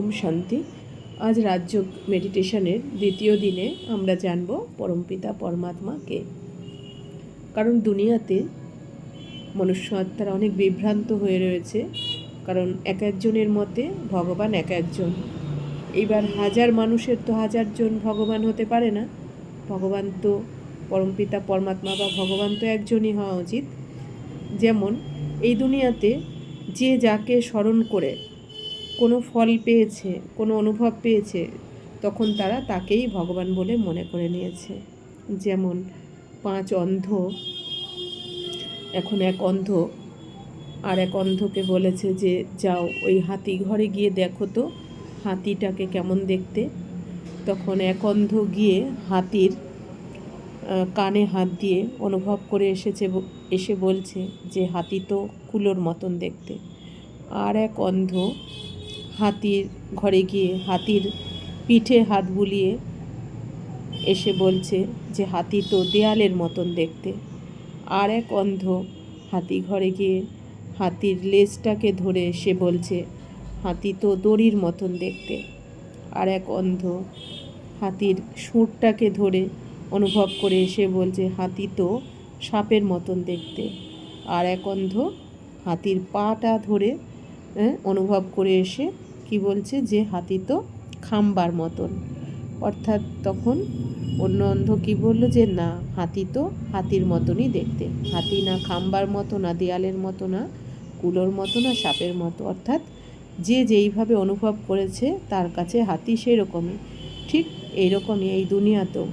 ওম শান্তি। আজ রাজযোগ মেডিটেশনের দ্বিতীয় দিনে আমরা জানব পরমপিতা পরমাত্মা কে। কারণ দুনিয়াতে মনুষ্য আত্মারা অনেক বিভ্রান্ত হয়ে রয়েছে, কারণ এক একজনের মতে ভগবান এক একজন। এইবার হাজার মানুষের তো হাজারজন ভগবান হতে পারে না। ভগবান তো পরমপিতা পরমাত্মা বা ভগবান তো একজনই হওয়া উচিত। যেমন এই দুনিয়াতে যে যাকে স্মরণ করে কোনো ফল পেয়েছে, কোনো অনুভব পেয়েছে, তখন তারা তাকেই ভগবান বলে মনে করে নিয়েছে। যেমন পাঁচ অন্ধ, এখন এক অন্ধ, আর এক অন্ধকে বলেছে যে, যাও, ওই হাতি ঘরে গিয়ে দেখো তো, হাতিটাকে কেমন দেখতে। তখন এক অন্ধ গিয়ে হাতির কানে হাত দিয়ে অনুভব করে এসেছে এসে বলছে যে, হাতি তো কুলোর মতন দেখতে। আর এক অন্ধ হাতির ঘরে গিয়ে হাতির পিঠে হাত বুলিয়ে এসে বলছে যে হাতি তো দেয়ালের মতন দেখতে। আর এক অন্ধ হাতি ঘরে গিয়ে হাতির লেজটাকে ধরে এসে বলছে হাতি তো দড়ির মতন দেখতে। আর এক অন্ধ হাতির সুরটাকে ধরে অনুভব করে এসে বলছে হাতি তো সাপের মতন দেখতে। আর এক অন্ধ হাতির পাটা ধরে হ্যাঁ, অনুভব করে এসে কি বলছে যে হাতি তো খাম্বার মতন। অর্থাৎ তখন অন্য অন্ধ কি বলল যে না, হাতি তো হাতির মতনই দেখতে। হাতি না খাম্বার মতো, না দেয়ালের মতো, না কুলোর মতো, না সাপের মতো। অর্থাৎ যে যেইভাবে অনুভব করেছে, তার কাছে হাতি সেরকমই। ঠিক এইরকমই এই দুনিয়াতেও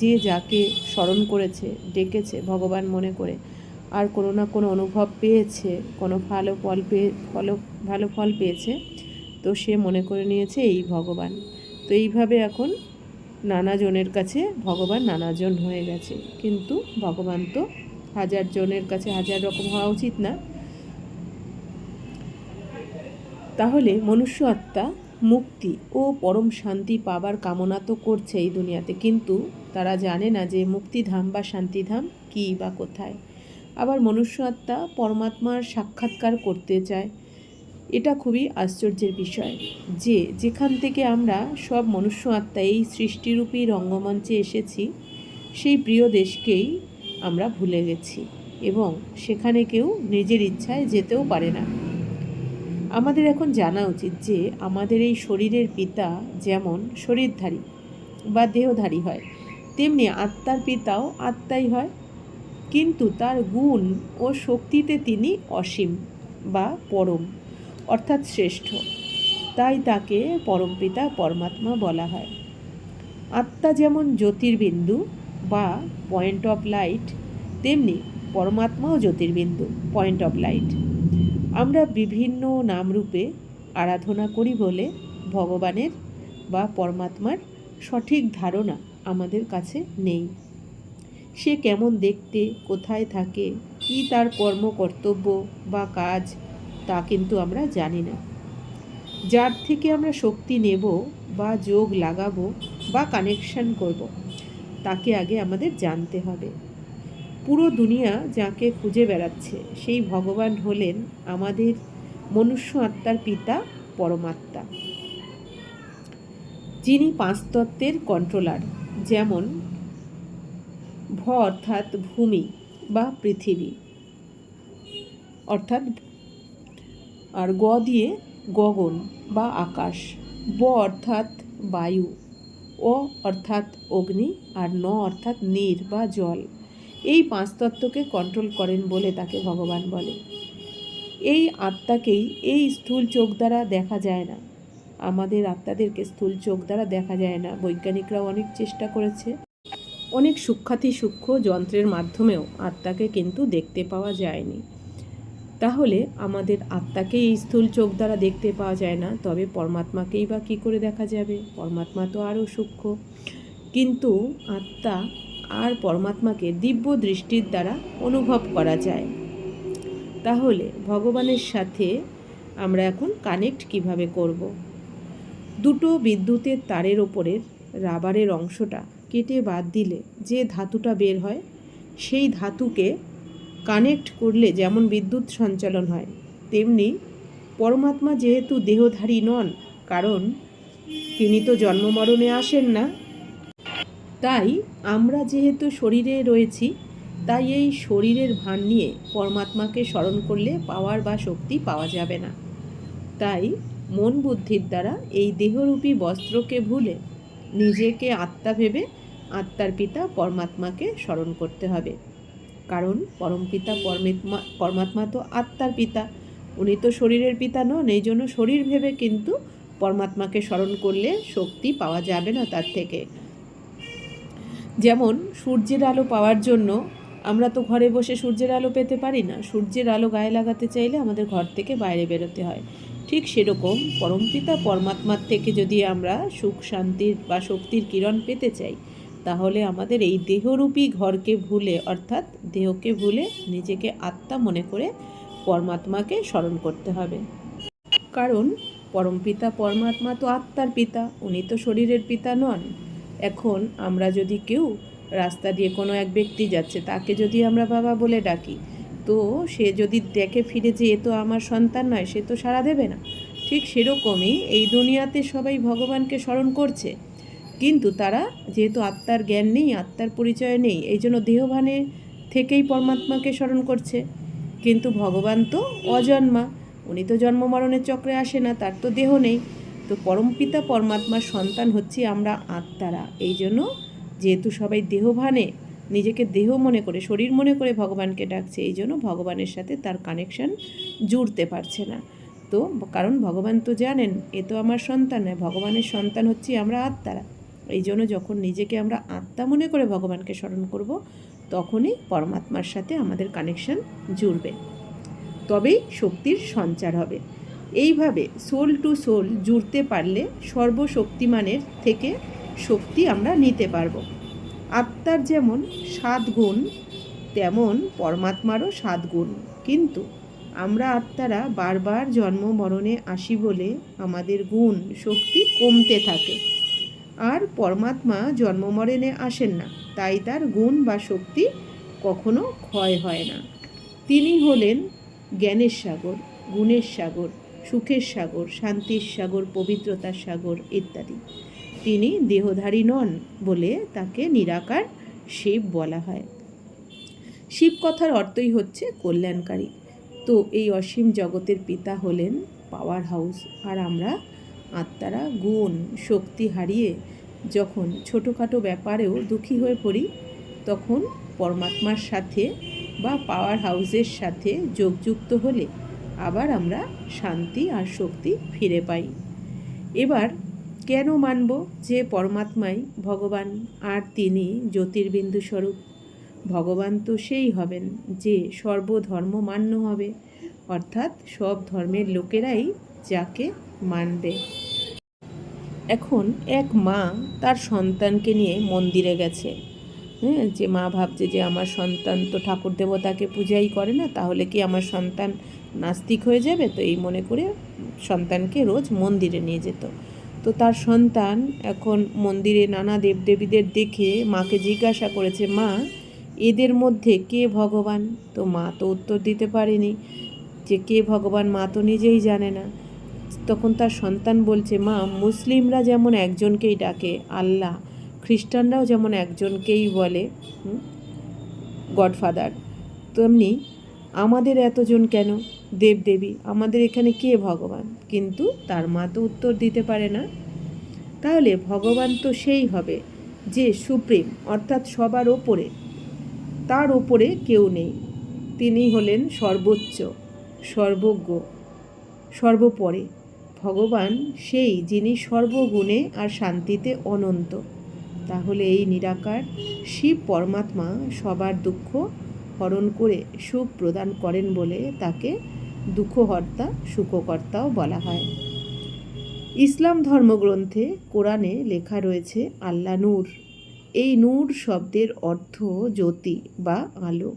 যে যাকে স্মরণ করেছে, ডেকেছে, ভগবান মনে করে, আর কোনো না কোনো অনুভব পেয়েছে, কোনো ভালো ফল পেয়ে, ফল, ভালো ফল পেয়েছে তো সে মনে করে নিয়েছে এই ভগবান। তো এইভাবে এখন নানা জনের কাছে ভগবান নানাজন হয়ে গেছে। কিন্তু ভগবান তো হাজার জনের কাছে হাজার রকম হওয়া উচিত না। তাহলে মনুষ্য আত্মা মুক্তি ও পরম শান্তি পাবার কামনা তো করছে এই দুনিয়াতে। কিন্তু তারা জানে না যে মুক্তিধাম বা শান্তিধাম কী বা কোথায়। আবার মনুষ্য আত্মা পরমাত্মার সাক্ষাৎকার করতে চায়। এটা খুবই আশ্চর্যের বিষয় যে যেখান থেকে আমরা সব মনুষ্য আত্মা এই সৃষ্টিরূপী রঙ্গমঞ্চে এসেছি, সেই প্রিয় দেশকেই আমরা ভুলে গেছি এবং সেখানে কেউ নিজের ইচ্ছায় যেতেও পারে না। আমাদের এখন জানা উচিত যে আমাদের এই শরীরের পিতা যেমন শরীরধারী বা দেহধারী হয়, তেমনি আত্মার পিতাও আত্মাই হয়। কিন্তু তার গুণ ও শক্তিতে তিনি অসীম বা পরম। অর্থাৎ শ্রেষ্ঠ। তাই তাকে পরমপিতা পরমাত্মা বলা হয়। আত্মা যেমন জ্যোতির্বিন্দু বা পয়েন্ট অফ লাইট তেমনি পরমাত্মাও জ্যোতির্বিন্দু পয়েন্ট অফ লাইট আমরা বিভিন্ন নামরূপে আরাধনা করি বলে ভগবানের বা পরমাত্মার সঠিক ধারণা আমাদের কাছে নেই। সে কেমন দেখতে, কোথায় থাকে, কী তার কর্ম কর্তব্য বা কাজ তা কিন্তু আমরা জানি না। যার থেকে আমরা শক্তি নেব বা যোগ লাগাবো বা কানেকশন করব, তাকে আগে আমাদের জানতে হবে। পুরো দুনিয়া যাকে খুঁজে বেড়াচ্ছে, সেই ভগবান হলেন আমাদের মনুষ্য আত্মার পিতা পরমাত্মা। যিনি পাঁচতত্ত্বের কন্ট্রোলার যেমন ভ অর্থাৎ ভূমি বা পৃথিবী, অর্থাৎ আর গ দিয়ে গগন বা আকাশ। ব অর্থাৎ বায়ু, অ অর্থাৎ অগ্নি আর ন অর্থাৎ নীর বা জল। এই পাঁচ তত্ত্বকে কন্ট্রোল করেন বলে তাকে ভগবান বলে। এই আত্মাকেই এই স্থূল চোখ দ্বারা দেখা যায় না। আমাদের আত্মাদেরকে স্থূল চোখ দ্বারা দেখা যায় না। বৈজ্ঞানিকরাও অনেক চেষ্টা করেছে। অনেক সূক্ষাতি সূক্ষ্ম যন্ত্রের মাধ্যমেও আত্মাকে কিন্তু দেখতে পাওয়া যায়নি। তাহলে আমাদের আত্মাকে এই স্থূল চোখ দ্বারা দেখতে পাওয়া যায় না, তবে পরমাত্মাকেই বা কী করে দেখা যাবে? পরমাত্মা তো আরও সূক্ষ্ম। কিন্তু আত্মা আর পরমাত্মাকে দিব্য দৃষ্টির দ্বারা অনুভব করা যায়। তাহলে ভগবানের সাথে আমরা এখন কানেক্ট কীভাবে করব। দুটো বিদ্যুতের তারের ওপরের রাবারের অংশটা কেটে বাদ দিলে যে ধাতুটা বের হয়, সেই ধাতুকে কানেক্ট করলে যেমন বিদ্যুৎ সঞ্চালন হয়, তেমনি পরমাত্মা যেহেতু দেহধারী নন, কারণ তিনি তো জন্মমরণে আসেন না। তাই আমরা যেহেতু শরীরে রয়েছি, তাই এই শরীরের ভান নিয়ে পরমাত্মাকে স্মরণ করলে পাওয়ার বা শক্তি পাওয়া যাবে না। তাই মন বুদ্ধির দ্বারা এই দেহরূপী বস্ত্রকে ভুলে নিজেকে আত্মা ভেবে আত্মার পিতা পরমাত্মাকে স্মরণ করতে হবে। কারণ পরমপিতা পরমাত্মা পরমাত্মা তো আত্মার পিতা। উনি তো শরীরের পিতা নন, এই জন্য শরীর ভেবে কিন্তু পরমাত্মাকে স্মরণ করলে শক্তি পাওয়া যাবে না তার থেকে। যেমন সূর্যের আলো পাওয়ার জন্য আমরা তো ঘরে বসে সূর্যের আলো পেতে পারি না। সূর্যের আলো গায়ে লাগাতে চাইলে আমাদের ঘর থেকে বাইরে বেরোতে হয়। ঠিক সেরকম পরমপিতা পরমাত্মার থেকে যদি আমরা সুখ, শান্তির বা শক্তির কিরণ পেতে চাই তাহলে আমাদের এই দেহরূপী ঘরকে ভুলে, অর্থাৎ দেহকে ভুলে নিজেকে আত্মা মনে করে পরমাত্মাকে স্মরণ করতে হবে। কারণ পরমপিতা পরমাত্মা তো আত্মার পিতা, উনি তো শরীরের পিতা নন। এখন আমরা যদি কেউ রাস্তা দিয়ে কোনো এক ব্যক্তি যাচ্ছে, তাকে যদি আমরা বাবা বলে ডাকি, তো সে যদি দেখে ফিরে যে এ তো আমার সন্তান নয়, সে তো সাড়া দেবে না। ঠিক সেরকমই এই দুনিয়াতে সবাই ভগবানকে স্মরণ করছে। কিন্তু তারা যেহেতু আত্মার জ্ঞান নেই, আত্মার পরিচয় নেই, এই জন্য দেহভানে থেকেই পরমাত্মাকে স্মরণ করছে। কিন্তু ভগবান তো অজন্মা, উনি তো জন্ম মরণের চক্রে আসে না, তার তো দেহ নেই। তো পরমপিতা পরমাত্মার সন্তান হচ্ছি আমরা আত্মারা। এই জন্য যেহেতু সবাই দেহভানে, নিজেকে দেহ মনে করে, শরীর মনে করে ভগবানকে ডাকছে, এই জন্য ভগবানের সাথে তার কানেকশন জুড়তে পারছে না। তো কারণ ভগবান তো জানেন, এ তো আমার সন্তান নয় ভগবানের সন্তান হচ্ছি আমরা আত্মারা। এই জন্য যখন নিজেকে আমরা আত্মা মনে করে ভগবানকে স্মরণ করব, তখনই পরমাত্মার সাথে আমাদের কানেকশন জুড়বে। তবেই শক্তির সঞ্চার হবে। এইভাবে সোল টু সোল জুড়তে পারলে সর্বশক্তিমানের থেকে শক্তি আমরা নিতে পারব। আত্মার যেমন সাত গুণ, তেমন পরমাত্মারও সাত গুণ। কিন্তু আমরা আত্মারা বারবার জন্ম মরণে আসি বলে আমাদের গুণ, শক্তি কমতে থাকে। আর পরমাত্মা জন্ম মরণে আসেন না, তাই তার গুণ বা শক্তি কখনো ক্ষয় হয় না। তিনি হলেন জ্ঞানের সাগর, গুণের সাগর, সুখের সাগর, শান্তির সাগর, পবিত্রতার সাগর ইত্যাদি। তিনি দেহধারী নন বলে তাকে নিরাকার শিব বলা হয়। শিব কথার অর্থই হচ্ছে কল্যাণকারী। তো এই অসীম জগতের পিতা হলেন পাওয়ার হাউস আর আমরা আত্মারা গুণ, শক্তি হারিয়ে যখন ছোটোখাটো ব্যাপারেও দুঃখী হয়ে পড়ি, তখন পরমাত্মার সাথে বা পাওয়ার হাউসের সাথে যোগযুক্ত হলে আবার আমরা শান্তি আর শক্তি ফিরে পাই। এবার কেন মানব যে পরমাত্মাই ভগবান আর তিনি জ্যোতির্বিন্দু স্বরূপ? ভগবান তো সেই হবেন যে সর্বধর্ম মান্য হবে, অর্থাৎ সব ধর্মের লোকেরাই যাকে মানবে। এখন এক মা তার সন্তানকে নিয়ে মন্দিরে গেছে। হ্যাঁ যে মা ভাবছে যে আমার সন্তান তো ঠাকুর দেবতাকে পূজাই করে না, তাহলে কি আমার সন্তান নাস্তিক হয়ে যাবে? তো এই মনে করে সন্তানকে রোজ মন্দিরে নিয়ে যেত। তো তার সন্তান এখন মন্দিরে নানা দেবদেবীদের দেখে মাকে জিজ্ঞাসা করেছে, মা, এদের মধ্যে কে ভগবান? তো মা তো উত্তর দিতে পারেনি যে কে ভগবান মা তো নিজেই জানে না। তখন তার সন্তান বলছে, মা, মুসলিমরা যেমন একজনকেই ডাকে, আল্লাহ, খ্রিস্টানরাও যেমন একজনকেই বলে গডফাদার, তেমনি আমাদের এতজন কেন? দেবদেবী, আমাদের এখানে কে ভগবান? কিন্তু তার মা তো উত্তর দিতে পারে না। তাহলে ভগবান তো সেই হবে যে সুপ্রিম, অর্থাৎ সবার ওপরে, তার ওপরে কেউ নেই। তিনি হলেন সর্বোচ্চ, সর্বজ্ঞ, সর্বোপরে। ভগবান সেই যিনি সর্বগুণে আর শান্তিতে অনন্ত। তাহলে এই নিরাকার শিব পরমাত্মা সবার দুঃখ হরণ করে সুখ প্রদান করেন বলে তাকে দুঃখহর্তা, সুখকর্তাও বলা হয়। ইসলাম ধর্মগ্রন্থে কোরআনে লেখা রয়েছে, আল্লা নূর। এই নূর শব্দের অর্থ জ্যোতি বা আলো।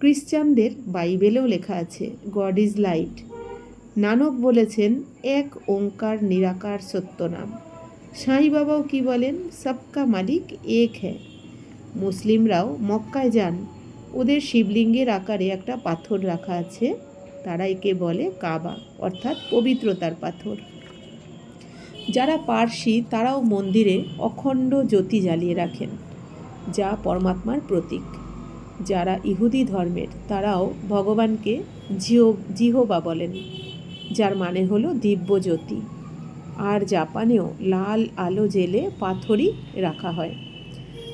খ্রিস্টানদের বাইবেলেও লেখা আছে গড ইজ লাইট নানক বলেছেন, এক ওঙ্কার নিরাকার সত্য নাম সাঁই বাবাও কি বলেন সবকা মালিক এক হ্যাঁ মুসলিমরাও মক্কায় যান। ওদের শিবলিঙ্গের আকারে একটা পাথর রাখা আছে। তারা একে বলে কাবা, অর্থাৎ পবিত্রতার পাথর। যারা পার্সি, তারাও মন্দিরে অখণ্ড জ্যোতি জ্বালিয়ে রাখেন, যা পরমাত্মার প্রতীক। যারা ইহুদি ধর্মের, তারাও ভগবানকে জিহোবা বলেন। যার মানে হলো দিব্যজ্যোতি। আর জাপানেও লাল আলো জেলে পাথরই রাখা হয়।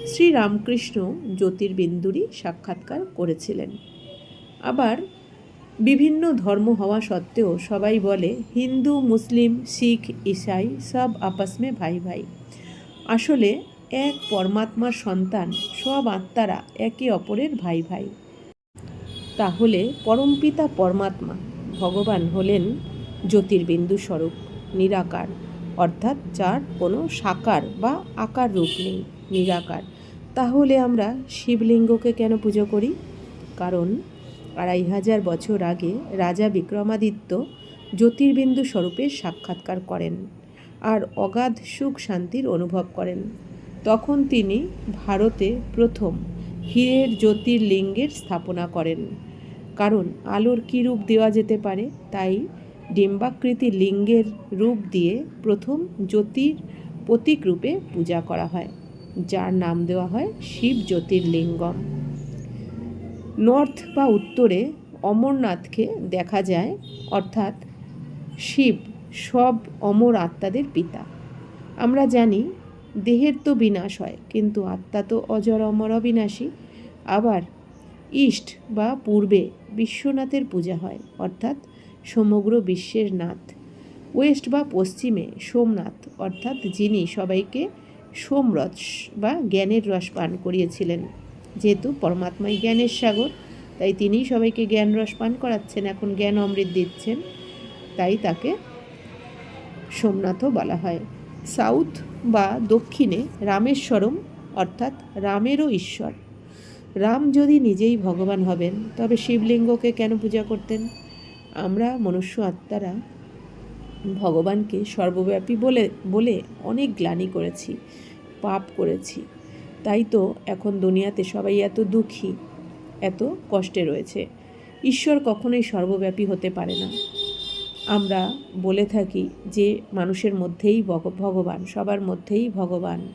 শ্রী রামকৃষ্ণ জ্যোতির্বিন্দুরই সাক্ষাৎকার করেছিলেন। আবার বিভিন্ন ধর্ম হওয়া সত্ত্বেও সবাই বলে, হিন্দু, মুসলিম, শিখ, ইসাই সব আপস মে ভাই ভাই। আসলে এক পরমাত্মার সন্তান সব আত্মারা একে অপরের ভাই ভাই। তাহলে পরমপিতা পরমাত্মা ভগবান হলেন জ্যোতির্বিন্দু স্বরূপ, নিরাকার। অর্থাৎ যার কোনো সাকার বা আকার রূপ নেই, নিরাকার। তাহলে আমরা শিবলিঙ্গকে কেন পুজো করি? কারণ আড়াই হাজার বছর আগে রাজা বিক্রমাদিত্য জ্যোতির্বিন্দু স্বরূপে সাক্ষাৎকার করেন আর অগাধ সুখ শান্তির অনুভব করেন। তখন তিনি ভারতে প্রথম হীরের জ্যোতির্লিঙ্গের স্থাপনা করেন। কারণ আলোর কী রূপ দেওয়া যেতে পারে, তাই ডিম্বাকৃতি লিঙ্গের রূপ দিয়ে প্রথম জ্যোতির প্রতীক রূপে পূজা করা হয়, যার নাম দেওয়া হয় শিব জ্যোতির্লিঙ্গম। নর্থ বা উত্তরে অমরনাথকে দেখা যায়, অর্থাৎ শিব, সব অমর আত্মাদের পিতা। আমরা জানি দেহের তো বিনাশ হয়, কিন্তু আত্মা তো অজর অমর অবিনাশী। আবার ইস্ট বা পূর্বে বিশ্বনাথের পূজা হয়, অর্থাৎ সমগ্র বিশ্বের নাথ। ওয়েস্ট বা পশ্চিমে সোমনাথ, অর্থাৎ যিনি সবাইকে সোমরস বা জ্ঞানের রস পান করিয়েছিলেন। যেহেতু পরমাত্মাই জ্ঞানের সাগর, তাই তিনিই সবাইকে জ্ঞান রস পান করাচ্ছেন, এখন জ্ঞান অমৃত দিচ্ছেন, তাই তাকে সোমনাথও বলা হয়। সাউথ বা দক্ষিণে রামেশ্বরম, অর্থাৎ রামেরও ঈশ্বর। রাম যদি নিজেই ভগবান হবেন, তবে শিবলিঙ্গকে কেন পূজা করতেন? আমরা মনুষ্য আত্মারা ভগবানকে সর্বব্যাপী বলে বলে অনেক গ্লানি করেছি, পাপ করেছি। তাই তো এখন দুনিয়াতে সবাই এত দুঃখী, এত কষ্টে রয়েছে। ঈশ্বর কখনোই সর্বব্যাপী হতে পারে না। আমরা বলে থাকি যে, মানুষের মধ্যেই ভগবান, সবার মধ্যেই ভগবান।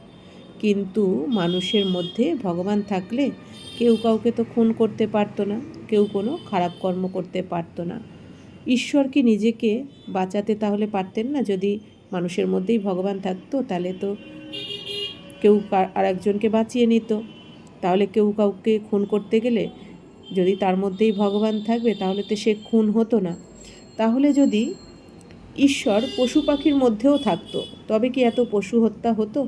কিন্তু মানুষের মধ্যে ভগবান থাকলে কেউ কাউকে তো খুন করতে পারতো না, কেউ কোনো খারাপ কর্ম করতে পারতো না। ঈশ্বর কি নিজেকে বাঁচাতে তাহলে পারতেন না? যদি মানুষের মধ্যেই ভগবান থাকতো, তাহলে তো কেউ আর একজনকে বাঁচিয়ে নিত। তাহলে কেউ কাউকে খুন করতে গেলে যদি তার মধ্যেই ভগবান থাকবে, তাহলে তো সে খুন হতো না। তাহলে যদি ঈশ্বর পশু পাখির মধ্যেও থাকতো, তবে কি এত পশু হত্যা হতো?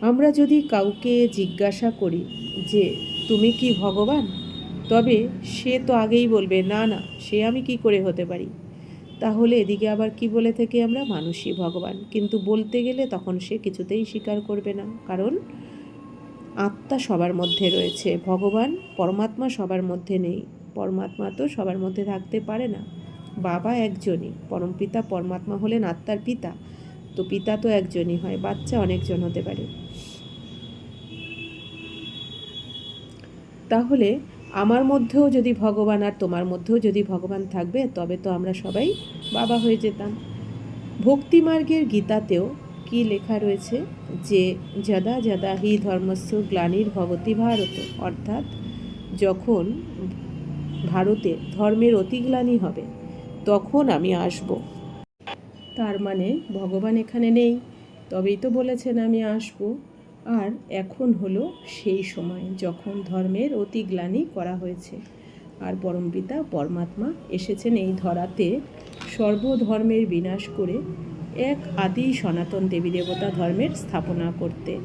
আমরা যদি কাউকে জিজ্ঞাসা করি যে, তুমি কি ভগবান? তবে সে তো আগেই বলবে, না না, সে আমি কি করে হতে পারি? তাহলে এদিকে আবার কি বলে থেকে আমরা? মানুষই ভগবান। কিন্তু বলতে গেলে তখন সে কিছুতেই স্বীকার করবে না। কারণ আত্মা সবার মধ্যে রয়েছে। ভগবান পরমাত্মা সবার মধ্যে নেই। পরমাত্মা তো সবার মধ্যে থাকতে পারে না। বাবা একজনই পরমপিতা পরমাত্মা হলেন আত্মার পিতা। তো পিতা তো একজনই হয়, বাচ্চা অনেকজন হতে পারে। তাহলে আমার মধ্যেও যদি ভগবান আর তোমার মধ্যেও যদি ভগবান থাকবে, তবে তো আমরা সবাই বাবা হয়ে যেতাম। ভক্তিমার্গের গীতাতেও কি লেখা রয়েছে যে, যদা যদা হি ধর্মস্ব গ্লানির ভগতি ভারত অর্থাৎ যখন ভারতে ধর্মের অতিগ্লানি হবে, তখন আমি আসব। তার মানে ভগবান এখানে নেই, তবেই তো বলেছেন আমি আসব। আর এখন হলো সেই সময় যখন ধর্মের অতি গ্লানি করা হয়েছে। আর পরমপিতা পরমাত্মা এসেছেন এই ধরাতে সর্বধর্মের বিনাশ করে এক আদি সনাতন দেবী দেবতা ধর্মের স্থাপনা করতে।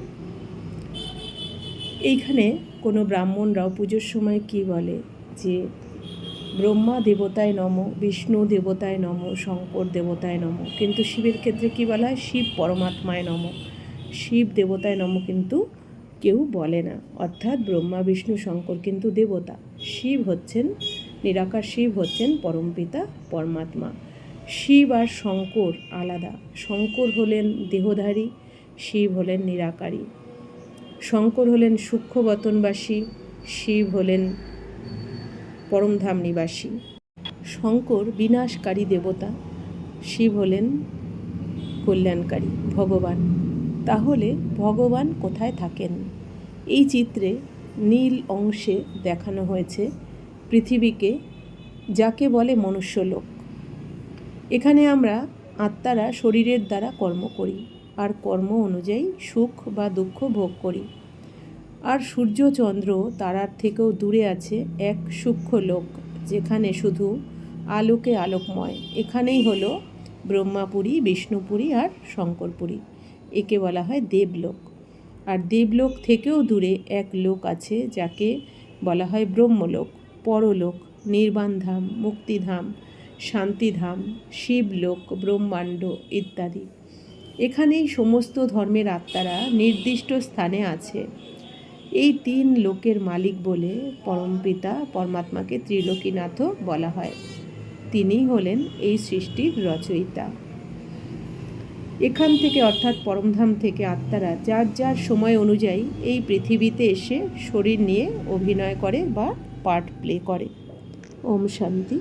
এইখানে কোনো ব্রাহ্মণরাও পুজোর সময় কি বলে? যে ব্রহ্মা দেবতায় নম, বিষ্ণু দেবতায় নম, শঙ্কর দেবতায় নম, কিন্তু শিবের ক্ষেত্রে কি বলা হয়? শিব পরমাত্মায় নম। শিব দেবতায় নম কিন্তু কেউ বলে না। অর্থাৎ ব্রহ্মা, বিষ্ণু, শঙ্কর কিন্তু দেবতা। শিব হচ্ছেন, নিরাকার শিব হচ্ছেন পরমপিতা পরমাত্মা। শিব আর শঙ্কর আলাদা। শঙ্কর হলেন দেহধারী, শিব হলেন নিরাকারী। শঙ্কর হলেন সূক্ষ্মবতনবাসী শিব হলেন পরমধাম নিবাসী। শঙ্কর বিনাশকারী দেবতা, শিব হলেন কল্যাণকারী, ভগবান। তাহলে ভগবান কোথায় থাকেন? এই চিত্রে নীল অংশে দেখানো হয়েছে পৃথিবীকে, যাকে বলে মনুষ্যলোক। এখানে আমরা আত্মারা শরীরের দ্বারা কর্ম করি, আর কর্ম অনুযায়ী সুখ বা দুঃখ ভোগ করি। আর সূর্য, চন্দ্র তারার থেকেও দূরে আছে এক সূক্ষ্ম লোক, যেখানে শুধু আলোকে আলোকময়। এখানেই হলো ব্রহ্মাপুরী, বিষ্ণুপুরী আর শঙ্করপুরী। একে বলা হয় দেবলোক। আর দেবলোক থেকেও দূরে এক লোক আছে যাকে বলা হয় ব্রহ্মলোক, পরলোক, নির্বাণধাম, মুক্তিধাম, শান্তিধাম, শিবলোক, ব্রহ্মাণ্ড ইত্যাদি। এখানেই সমস্ত ধর্মের আত্মারা নির্দিষ্ট স্থানে আছে। এই তিন লোকের মালিক বলে পরমপিতা পরমাত্মাকে ত্রিলোকীনাথও বলা হয়। তিনিই হলেন এই সৃষ্টির রচয়িতা। এখান থেকে অর্থাৎ পরমধাম থেকে আত্মারা যার যার সময় অনুযায়ী এই পৃথিবীতে এসে শরীর নিয়ে অভিনয় করে বা পার্ট প্লে করে। ওম শান্তি।